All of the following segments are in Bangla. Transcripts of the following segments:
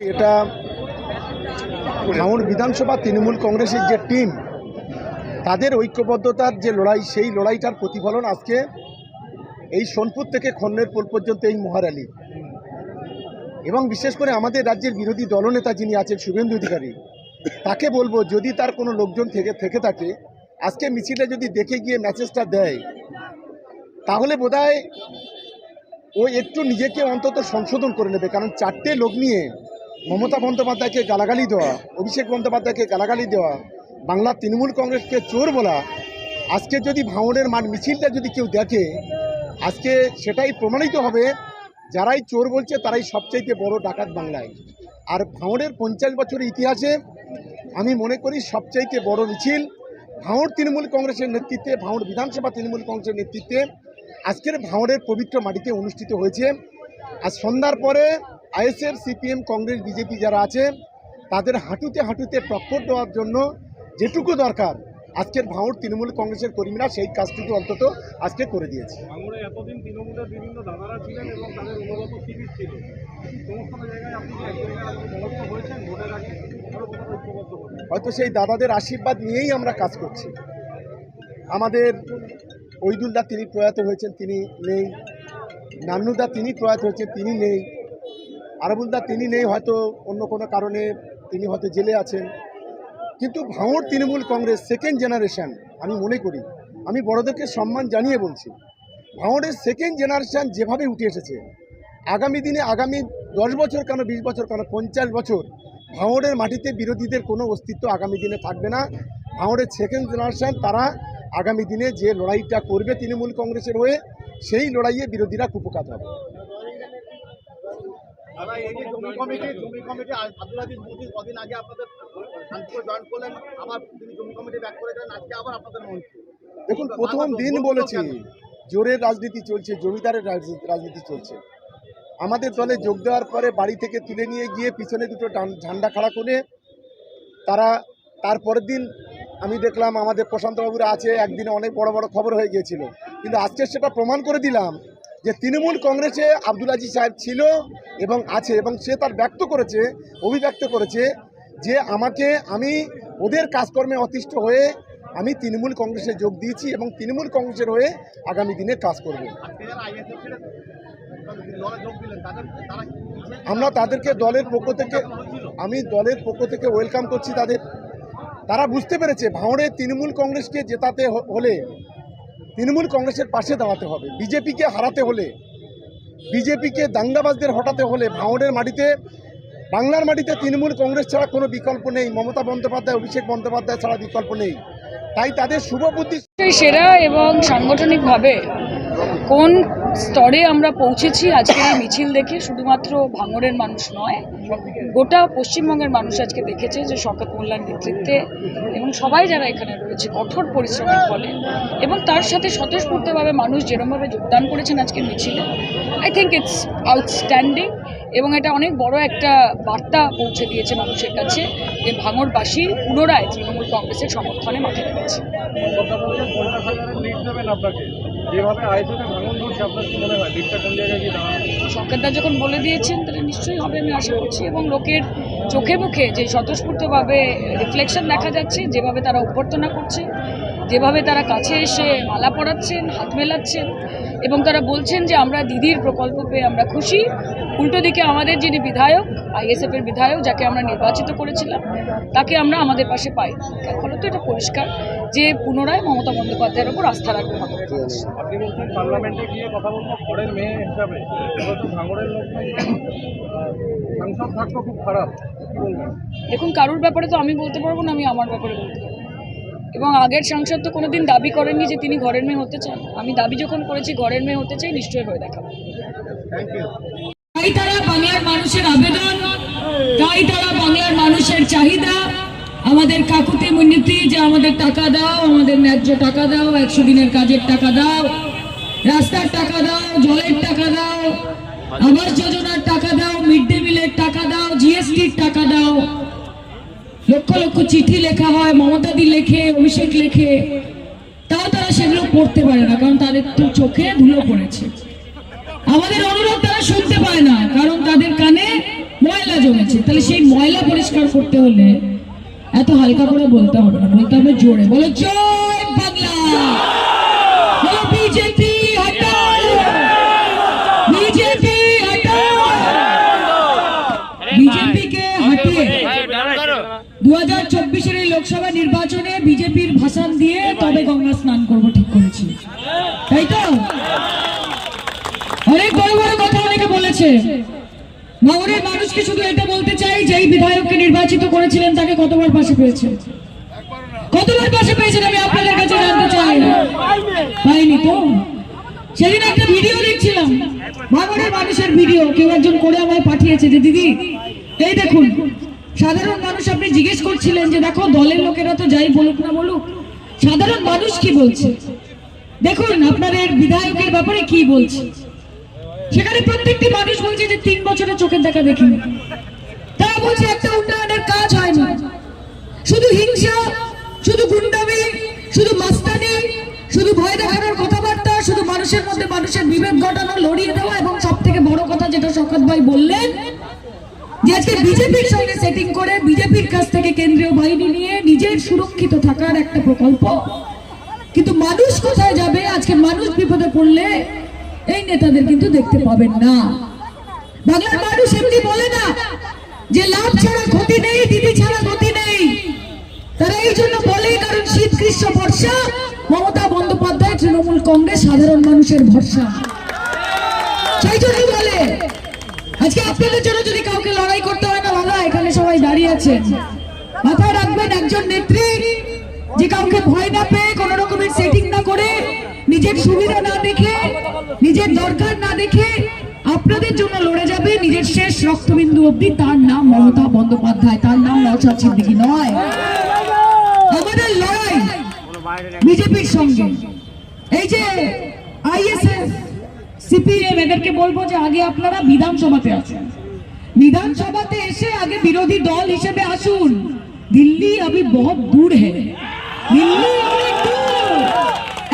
এটা ভাঙড় বিধানসভা তৃণমূল কংগ্রেসের যে টিম, তাদের ঐক্যবদ্ধতার যে লড়াই, সেই লড়াইটার প্রতিফলন আজকে এই সোনপুর থেকে খন্নের পোল পর্যন্ত এই মহারালি এবং বিশেষ করে আমাদের রাজ্যের বিরোধী দলনেতা যিনি আছেন, শুভেন্দু অধিকারী, তাকে বলব, যদি তার কোনো লোকজন থেকে থেকে থাকে, আজকে মিছিলটা যদি দেখে গিয়ে মেসেজটা দেয়, তাহলে বোধহয় ও একটু নিজেকে অন্তত সংশোধন করে নেবে। কারণ চারটে লোক নিয়ে মমতা বন্দ্যোপাধ্যায়কে গালাগালি দেওয়া, অভিষেক বন্দ্যোপাধ্যায়কে গালাগালি দেওয়া, বাংলার তৃণমূল কংগ্রেসকে চোর বলা, আজকে যদি ভাঙড়ের মাঠ মিছিলটা যদি কেউ দেখে, আজকে সেটাই প্রমাণিত হবে, যারাই চোর বলছে তারাই সবচাইতে বড় ডাকাত বাংলায়। আর ভাঙড়ের পঞ্চাশ বছরের ইতিহাসে আমি মনে করি সবচাইতে বড় মিছিল ভাঙড় তৃণমূল কংগ্রেসের নেতৃত্বে ভাঙড় বিধানসভা তৃণমূল কংগ্রেসের নেতৃত্বে আজকের ভাঙড়ের পবিত্র মাটিতে অনুষ্ঠিত হয়েছে। আর সন্ধ্যার পরে আইএসএফ সিপিএম কংগ্রেস বিজেপি যারা আছে তাদের হাঁটুতে হাঁটুতে টক্কর দেওয়ার জন্য যেটুকু দরকার আজকের ভাঙড় তৃণমূল কংগ্রেসের কর্মীরা সেই কাজটুকু অন্তত আজকে করে দিয়েছে। এতদিন তৃণমূলের বিভিন্ন দাদারা ছিলেন এবং তাদের অনুগত শিবির ছিল। সমস্ত জায়গায় আপনি কি এক জায়গায় মহত্ব হয়েছেন ভোটের আগে? আরও কোথাও ঐক্যবদ্ধ হয়েছেন হয়তো সেই দাদাদের আশীর্বাদ নিয়েই আমরা কাজ করছি। আমাদের ঐদুলদা তিনি প্রয়াত হয়েছেন তিনি নেই। নান্নুদা তিনি প্রয়াত হয়েছেন তিনি নেই। আরবুলদা তিনি নেই হয়তো, অন্য কোনো কারণে তিনি হয়তো জেলে আছেন। কিন্তু ভাঙড় তৃণমূল কংগ্রেস সেকেন্ড জেনারেশন আমি মনে করি, আমি বড়দেরকে সম্মান জানিয়ে বলছি, ভাঙড়ের সেকেন্ড জেনারেশন যেভাবে উঠে এসেছে, আগামী দিনে আগামী দশ বছর কেন বিশ বছর কেন পঞ্চাশ বছর ভাঙড়ের মাটিতে বিরোধীদের কোনো অস্তিত্ব আগামী দিনে থাকবে না। ভাঙড়ের সেকেন্ড জেনারেশন তারা আগামী দিনে যে লড়াইটা করবে তৃণমূল কংগ্রেসের হয়ে, সেই লড়াইয়ে বিরোধীরা কুপকাত হবে। দাদা এই যে জমি কমিটি জমি কমিটি আব্দুল আজিজ মুদি কদিন আগে আপনাদের শান্তিপুর জয়েন করলেন আবার তিনি জমি কমিটি ব্যাক করে দিলেন আজকে আবার আপনাদের মন্ত্রী। দেখুন প্রথম দিন বলেছি জোরের রাজনীতি চলছে জমিদারের রাজনীতি- রাজনীতি চলছে। আমাদের দলে যোগ দেওয়ার পরে বাড়ি থেকে তুলে নিয়ে গিয়ে পিছনে দুটো ঝান্ডা খাড়া করে তারা তারপরের দিন আমি দেখলাম আমাদের প্রশান্তবাবুরা আছে একদিনে অনেক বড় বড় খবর হয়ে গিয়েছিল। কিন্তু আজকে সেটা প্রমাণ করে দিলাম যে তৃণমূল কংগ্রেসে আব্দুল আজিজ সাহেব ছিল এবং আছে এবং সে তার ব্যক্ত করেছে, অভিব্যক্ত করেছে যে আমাকে আমি ওদের কাজকর্মে অতিষ্ঠ হয়ে আমি তৃণমূল কংগ্রেসে যোগ দিয়েছি এবং তৃণমূল কংগ্রেসের হয়ে আগামী দিনে কাজ করব? আমরা তাদেরকে দলের পক্ষ থেকে, আমি দলের পক্ষ থেকে ওয়েলকাম করছি তাদের তারা বুঝতে পেরেছে ভাঁড়ে তৃণমূল কংগ্রেসকে জেতাতে হলে তৃণমূল কংগ্রেসের পাশে দাঁড়াতে হবে। বিজেপিকে হারাতে হলে, বিজেপিকে দাঙ্গাবাজদের হটাতে হলে ভাঙনের মাটিতে, বাংলার মাটিতে তৃণমূল কংগ্রেস ছাড়া কোনো বিকল্প নেই। মমতা বন্দ্যোপাধ্যায়, অভিষেক বন্দ্যোপাধ্যায় ছাড়া বিকল্প নেই। তাই তাদের শুভ বুদ্ধি সেরা এবং সাংগঠনিকভাবে কোন স্তরে আমরা পৌঁছেছি আজকের এই মিছিল দেখে, শুধুমাত্র ভাঙড়ের মানুষ নয়, গোটা পশ্চিমবঙ্গের মানুষ আজকে দেখেছে যে শকত মোল্লার নেতৃত্বে এবং সবাই যারা এখানে রয়েছে, কঠোর পরিশ্রমের ফলে এবং তার সাথে স্বতঃস্ফূর্তভাবে মানুষ যেরমভাবে যোগদান করেছেন আজকের মিছিলে আই থিঙ্ক ইটস আউটস্ট্যান্ডিং এবং এটা অনেক বড় একটা বার্তা পৌঁছে দিয়েছে মানুষের কাছে যে ভাঙড়বাসী পুনরায় তৃণমূল কংগ্রেসের সমর্থনে মাঠে নেমেছে। কথা বলছেন পঞ্চাশ হাজারের লিড দেবেন আপনাকে যেভাবে আইসিতে ভাঙন ধরছে আপনার কি মনে হয়? লিডটা কোন জায়গায় গিয়ে দাঁড়াবে সরকারদা যখন বলে দিয়েছেন, তাহলে নিশ্চয়ই হবে আমি আশা করছি। এবং লোকের চোখে মুখে যে স্বতঃস্ফূর্তভাবে রিফ্লেকশন দেখা যাচ্ছে, যেভাবে তারা অভ্যর্থনা করছে, যেভাবে তারা কাছে এসে মালা পড়াচ্ছেন হাত মেলাচ্ছেন এবং তারা বলছেন যে আমরা দিদির প্রকল্প পেয়ে আমরা খুশি। উল্টো দিকে আমাদের যিনি বিধায়ক আইএসএফ এর বিধায়ক যাকে আমরা নির্বাচিত করেছিলাম তাকে আমরা আমাদের পাশে পাই। তার ফলে তো এটা পরিষ্কার যে পুনরায় মমতা বন্দ্যোপাধ্যায়ের ওপর আস্থা রাখবে দেখুন কারোর ব্যাপারে তো আমি বলতে পারব না আমি আমার ব্যাপারে বলতে পারব। এবং আগের সাংসদ তো কোনোদিন দাবি করেননি যে তিনি ঘরের মেয়ে হতে চান। আমি দাবি যখন করেছি ঘরের মেয়ে হতে চাই নিশ্চয়ই হয়ে দেখাবো। তাই তারা বাংলার মানুষের আবেদন তাই তারা বাংলার মানুষের চাহিদা। আমাদের কাকুতি মিনতি যে আমাদের টাকা দাও আমাদের ন্যায্য টাকা দাও একশো দিনের কাজের টাকা দাও রাস্তার টাকা দাও জলের টাকা দাও আবাস যোজনার টাকা দাও মিড ডে মিলের টাকা দাও জিএসটির টাকা দাও লক্ষ লক্ষ চিঠি লেখা হয়, মমতাদি লেখে, অভিষেক লেখে। তাও তারা সেগুলো পড়তে পারে না, কারণ তাদের তো চোখে ধুলো পড়েছে। আমাদের অনুরোধ তারা শুনতে পায় না, কারণ তাদের কানে ময়লা জমেছে। তাহলে সেই ময়লা পরিষ্কার করতে হলে এত হালকা করে বলতে হবে না, বলতে হবে জোরে। বলো, জয় বাংলা! বলো স্নান করব ঠিক করেছি। তাই তো? অনেক বড় বড় কথা অনেকে বলেছে। ভাঙনের মানুষকে শুধু এটা বলতে চাই যে এই বিধায়ককে নির্বাচিত করেছিলেন তাকে কতবার পাশে পেয়েছে কতবার পাশে পেয়েছেন আমি আপনাদের কাছে জানতে চাই পাইনি তো? সেদিন একটা ভিডিও দেখছিলাম ভাঙনের মানুষের ভিডিও, কেউ একজন করে আমায় পাঠিয়েছে যে, দিদি, এই দেখুন, সাধারণ মানুষ আপনি জিজ্ঞেস করছিলেন যে, দেখো দলের লোকেরা তো যাই বলুক না বলুক সাধারণ মানুষ কি বলছে? দেখুন, আপনাদের বিধায়কের ব্যাপারে কি বলছে? সেখানে প্রত্যেকটি মানুষ বলছে যে তিন বছরের চোখের দেখা দেখিনি। তারা বলছে একটা উন্নয়নের কাজ হয়নি। শুধু হিংসা, শুধু গুন্ডামি, শুধু মাস্তানি, শুধু ভয় দেখানোর কথাবার্তা, শুধু মানুষের মধ্যে মানুষের বিভেদ ঘটানো, লড়িয়ে দেওয়া এবং সব থেকে বড় কথা যেটা শকত ভাই বললেন যে আজকে বিজেপির সঙ্গে সেটিং করে বিজেপির কাছ থেকে কেন্দ্রীয় বাহিনী নিয়ে নিজের সুরক্ষিত থাকার একটা প্রকল্প। কিন্তু মানুষ কোথায় যাবে? আজকে মানুষ বিপদে পড়লে এই নেতাদের কিন্তু দেখতে পাবেন না। বাংলার মানুষ এমনি বলে না যে লাভ ছাড়া ক্ষতি নেই দিদি ছাড়া গতি নেই। তারা এই জন্য বলে, কারণ শীত, গ্রীষ্ম, বর্ষা, মমতা বন্দ্যোপাধ্যায়, তৃণমূল কংগ্রেস সাধারণ মানুষের ভরসা। সেই জন্যই বলে আজকে আপনাদের জন্য যদি কাউকে লড়াই করতে হয় না বাবা এখানে সবাই দাঁড়িয়ে আছেন মাথায় রাখবেন, একজন নেত্রী যে কাউকে ভয় না পেয়ে কোন রকমের সেটিং না করে নিজের সুবিধা না দেখে, নিজের দরকার না দেখে আপনাদের জন্য লড়ে যাবে নিজের শেষ রক্তবিন্দু অবধি। তার নাম মমতা বন্দ্যোপাধ্যায়, তার নাম নওশাদ সিদ্দিকী নয়। আমাদের লড়াই বিজেপির সঙ্গে। এই যে আইএসএফ সিপিএম, এদেরকে বলব যে আগে আপনারা বিধানসভাতে আসেন। বিধানসভাতে এসে আগে বিরোধী দল হিসেবে আসুন। দিল্লি আমি বহুত দূর হে। দিল্লি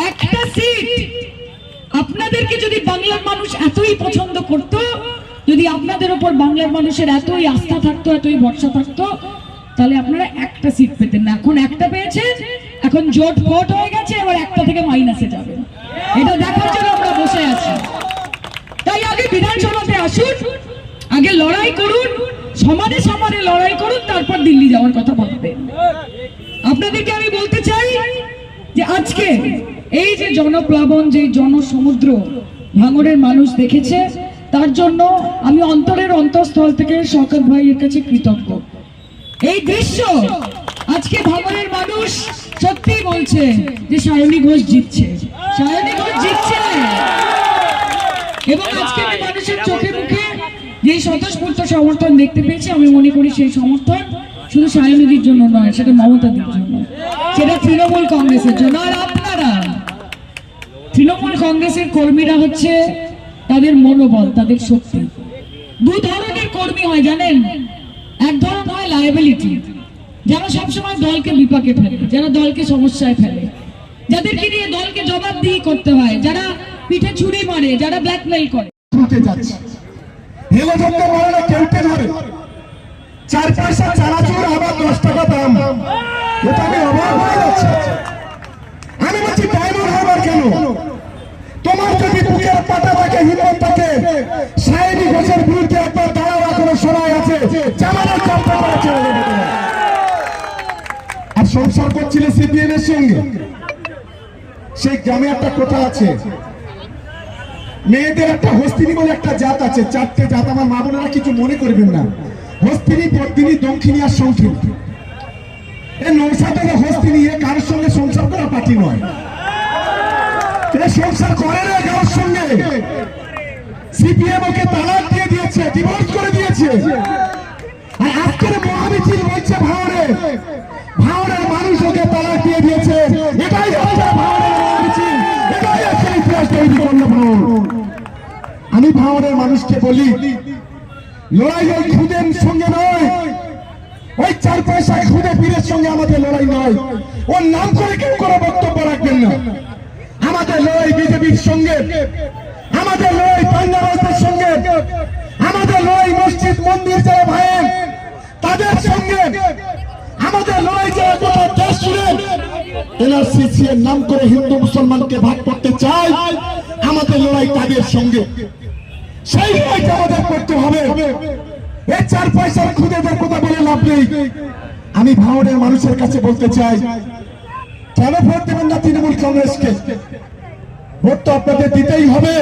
একটা সিট আপনাদেরকে যদি বাংলার মানুষ এতই পছন্দ করত, যদি আপনাদের ওপর বাংলার মানুষের এতই আস্থা থাকতো, এতই ভরসা থাকতো, তাহলে আপনারা একটা সিট পেতেন না। এখন একটা পেয়েছে এখন জোট ফোট হয়ে গেছে, এবার একটা থেকে মাইনাসে যাবেন। এটা দেখার জন্য আমরা বসে আছি। তাই আগে বিধানসভাতে আসুন, আগে লড়াই করুন, সমানে সমানে লড়াই করুন, তারপর দিল্লি যাওয়ার কথা ভাববেন আপনাদেরকে আমি বলতে চাই যে আজকে এই যে জনপ্লাবন, যে জনসমুদ্র ভাঙরের মানুষ দেখেছে, তার জন্য আমি অন্তরের অন্তঃস্থল থেকে শওকত ভাইয়ের কাছে কৃতজ্ঞ। এই দৃশ্য আজকে ভাঙরের মানুষ সত্যি বলছে যে সায়নী ঘোষ জিতছে। সায়নী ঘোষ জিতছে। এবং আজকে মানুষের চোখে মুখে যে স্বতঃস্ফূর্ত সমর্থন দেখতে পেয়েছি আমি মনে করি সেই সমর্থন শুধু সায়নিধির জন্য নয় সেটা মমতাদির জন্য সেটা তৃণমূল কংগ্রেসের জন্য। আর আপনারা তৃণমূল কংগ্রেসের কর্মীরা হচ্ছে তাদের মনোবল তাদের শক্তি। দু ধরনের কর্মী হয় জানেন? এক ধরনের হয় লায়াবিলিটি যারা সবসময় দলকে বিপাকে ফেলে যারা দলকে সমস্যায় ফেলে। যাদেরকে নিয়ে দলকে জবাবদিহি করতে হয় যারা পিঠে ছুরি মারে, যারা ব্ল্যাকমেল করে। যাচ্ছে। ধরে। চার পয়সা আবার দশ টাকা দাম। এটা আমি অবাক হয়ে যাচ্ছে। আমি বলছি হারবার কেন? তোমার যদি বুকের পাটা থাকে, হিম্মত থাকে ঘোষের বিরুদ্ধে একবার দাঁড়াও, এখনও সময় আছে। জামানের চাপটা করে আর সংসার করছিলে সিপিএম এর সঙ্গে। সেই গ্রামে একটা কথা আছে। মেয়েদের একটা হস্তিনী বলে একটা জাত আছে, চারটে জাত। আমার মা বোনেরা কিছু মনে করবেন না। হস্তিনী পদ্মিনী দক্ষিণী আর সংখিনী এ নৌসা থেকে হস্তিনী, এ কারোর সঙ্গে সংসার করা পার্টি নয়। এ সংসার করে না কারোর সঙ্গে। সিপিএম ওকে তালাক দিয়ে দিয়েছে ডিভোর্স করে দিয়েছে। আর ভাওরে। মানুষ ওকে তালাক দিয়ে দিয়েছে। এটাই হচ্ছে ভাওরের মহামিছিল এটাই হচ্ছে ইতিহাস তৈরি করল ভাওর ভাওরের মানুষকে বলি লড়াই ওই খুদের সঙ্গে নয়, ওই চার পয়সায় খুদে পীরের সঙ্গে আমাদের লড়াই নয়। ওর নাম করে কেউ কোনো বক্তব্য রাখবেন না। আমাদের লড়াই বিজেপির সঙ্গে, আমাদের লড়াই পাঞ্জাবের সঙ্গে, আমাদের লড়াই মসজিদ, মন্দির যারা ভাঙেন তাদের সঙ্গে, আমাদের লড়াই যারা গোটা দেশ জুড়ে এনআরসিসি এর নাম করে হিন্দু মুসলমানকে ভাগ করতে চায়, আমাদের লড়াই তাদের সঙ্গে। সেই লড়াইটা আমাদের করতে হবে। এই চার পয়সার খুদেদের কথা বলে লাভ নেই। আমি ভাঙড়ের মানুষের কাছে বলতে চাই, কেন ভোট দেবেন না তৃণমূল কংগ্রেসকে? ভোট তো আপনাদের দিতেই হবে।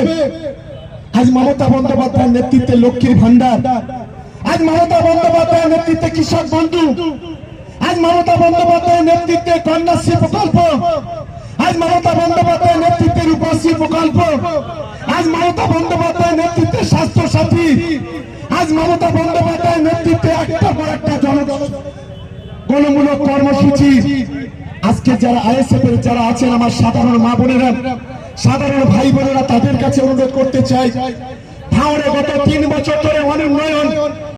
আজ মমতা বন্দ্যোপাধ্যায়ের নেতৃত্বে লক্ষ্মীর ভান্ডার আজ মমতা বন্দ্যোপাধ্যায়ের নেতৃত্বে কৃষক বন্ধু। আজ মমতা বন্দ্যোপাধ্যায়ের নেতৃত্বে কন্যাশ্রী প্রকল্প। আজ মমতা বন্দ্যোপাধ্যায়ের নেতৃত্বে রূপশ্রী প্রকল্প। আজ মমতা বন্দ্যোপাধ্যায়ের নেতৃত্বে স্বাস্থ্য সাথী আজ মমতা বন্দ্যোপাধ্যায়ের নেতৃত্বে একটা পর একটা জনগণ। গণমূলক কর্মসূচি। আজকে যারা আইএসএফ এর যারা আছেন, আমার সাধারণ মা বোনেরা, সাধারণ ভাই বোনেরা, তাদের কাছে অনুরোধ করতে চাই। ভাঙড়ে গত তিন বছর ধরে অনেক উন্নয়ন